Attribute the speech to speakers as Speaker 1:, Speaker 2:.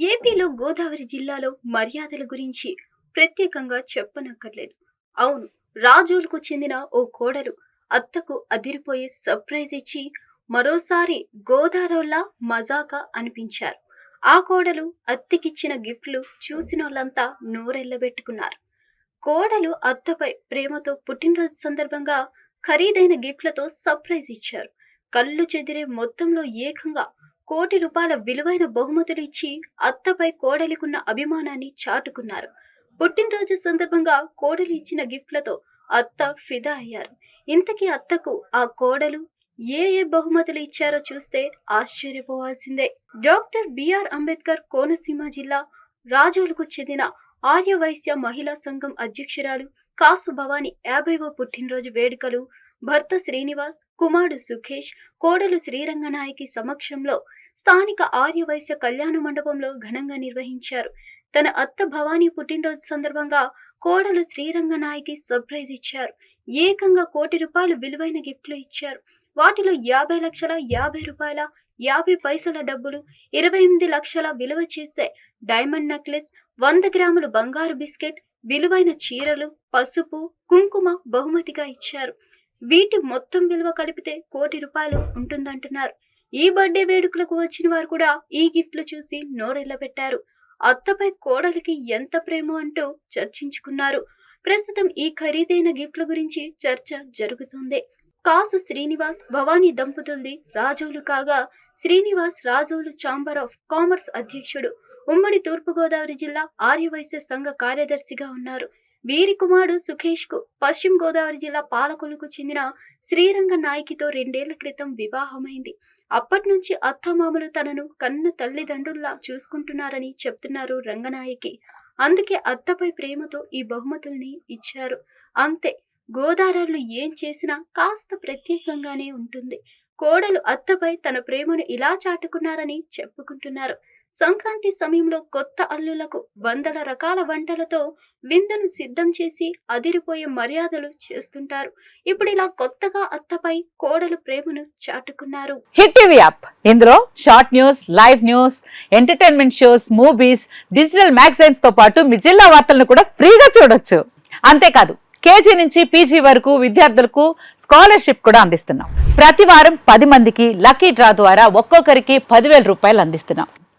Speaker 1: ఏపీలో గోదావరి జిల్లాలో మర్యాదల గురించి ప్రత్యేకంగా చెప్పనక్కర్లేదు. అవును రాజోలకు చెందిన ఓ కోడలు అత్తకు అదిరిపోయే సర్ప్రైజ్ ఇచ్చి మరోసారి గోదావరిలా మజాకా అనిపించారు. ఆ కోడలు అత్తకిచ్చిన గిఫ్ట్లు చూసిన వాళ్ళంతా నోరెళ్ళబెట్టుకున్నారు. కోడలు అత్తపై ప్రేమతో పుట్టినరోజు సందర్భంగా ఖరీదైన గిఫ్ట్లతో సర్ప్రైజ్ ఇచ్చారు. కళ్ళు చెదిరే మొత్తంలో ఏకంగా కోటి రూపాయల విలువైన బహుమతులు ఇచ్చి అత్తపై కోడలికున్న అభిమానాన్ని చాటుకున్నారు. పుట్టినరోజు సందర్భంగా కోడలు ఇచ్చిన గిఫ్ట్లతో అత్త ఫిదా అయ్యారు. ఇంతకీ అత్తకు ఆ కోడలు ఏ ఏ బహుమతులు ఇచ్చారో చూస్తే ఆశ్చర్యపోవాల్సిందే. Doctor B R Ambedkar Konaseema జిల్లా రాజోలుకు చెందిన ఆర్యవైశ్య మహిళా సంఘం అధ్యక్షురాలు కాసు భవాని యాభైవ పుట్టినరోజు వేడుకలు భర్త శ్రీనివాస్ కుమారుడు సుఖేష్ కోడలు శ్రీరంగనాయకి సమక్షంలో స్థానిక ఆర్యవైశ్య కళ్యాణ మండపంలో ఘనంగా నిర్వహించారు. తన అత్త భవానీ పుట్టినరోజు సందర్భంగా కోడలు శ్రీరంగనాయకి సర్ప్రైజ్ ఇచ్చారు. ఏకంగా కోటి రూపాయలు విలువైన గిఫ్ట్లు ఇచ్చారు. వాటిలో యాభై లక్షల యాభై రూపాయల యాభై పైసల డబ్బులు ఇరవై ఎనిమిది లక్షల విలువ చేసే డైమండ్ నెక్లెస్ వంద గ్రాములు బంగారు బిస్కెట్ విలువైన చీరలు పసుపు కుంకుమ బహుమతిగా ఇచ్చారు. వీటి మొత్తం విలువ కలిపితే కోటి రూపాయలు ఉంటుందంటున్నారు. ఈ బర్త్డే వేడుకలకు వచ్చిన వారు కూడా ఈ గిఫ్ట్లు చూసి నోరెళ్ళబెట్టారు అత్తపై కోడలికి ఎంత ప్రేమ అంటూ చర్చించుకున్నారు. ప్రస్తుతం ఈ ఖరీదైన గిఫ్ట్ల గురించి చర్చ జరుగుతుంది. కాసు శ్రీనివాస్ భవానీ దంపతులది రాజోలు కాగా Srinivas Razole chamber of commerce అధ్యక్షుడు. ఉమ్మడి తూర్పుగోదావరి జిల్లా ఆర్యవైశ్య సంఘ కార్యదర్శిగా ఉన్నారు. వీరి కుమారుడు సుఖేష్కు పశ్చిమ గోదావరి జిల్లా పాలకొలుకు చెందిన శ్రీరంగ నాయకితో రెండేళ్ళ క్రితం వివాహమైంది. అప్పటి నుంచి అత్తమామలు తనను కన్న తల్లిదండ్రుల్లా చూసుకుంటున్నారని చెప్తున్నారు రంగనాయకి. అందుకే అత్తపై ప్రేమతో ఈ బహుమతుల్ని ఇచ్చారు. అంతే గోదావరిలో ఏం చేసినా కాస్త ప్రత్యేకంగానే ఉంటుంది. కోడలు అత్తపై తన ప్రేమను ఇలా చాటుకున్నారని చెప్పుకుంటున్నారు. సంక్రాంతి సమయంలో కొత్త అల్లులకు వందల రకాల వంటలతో విందును సిద్ధం చేసి అదిరిపోయే మర్యాదలు చేస్తుంటారు. ఇప్పుడు ఇలా కొత్తగా అత్తపై కోడలు ప్రేమను చాటుకున్నారు.
Speaker 2: Hit TV app. ఇందులో short news live news entertainment shows movies digital మ్యాగజైన్స్తో పాటు మీ జిల్లా వార్తలను కూడా ఫ్రీగా చూడొచ్చు. అంతేకాదు కేజీ నుంచి పీజీ వరకు విద్యార్థులకు స్కాలర్షిప్ కూడా అందిస్తున్నాం. ప్రతి వారం పది మందికి లక్కీ డ్రా ద్వారా ఒక్కొక్కరికి పదివేల రూపాయలు అందిస్తున్నాం.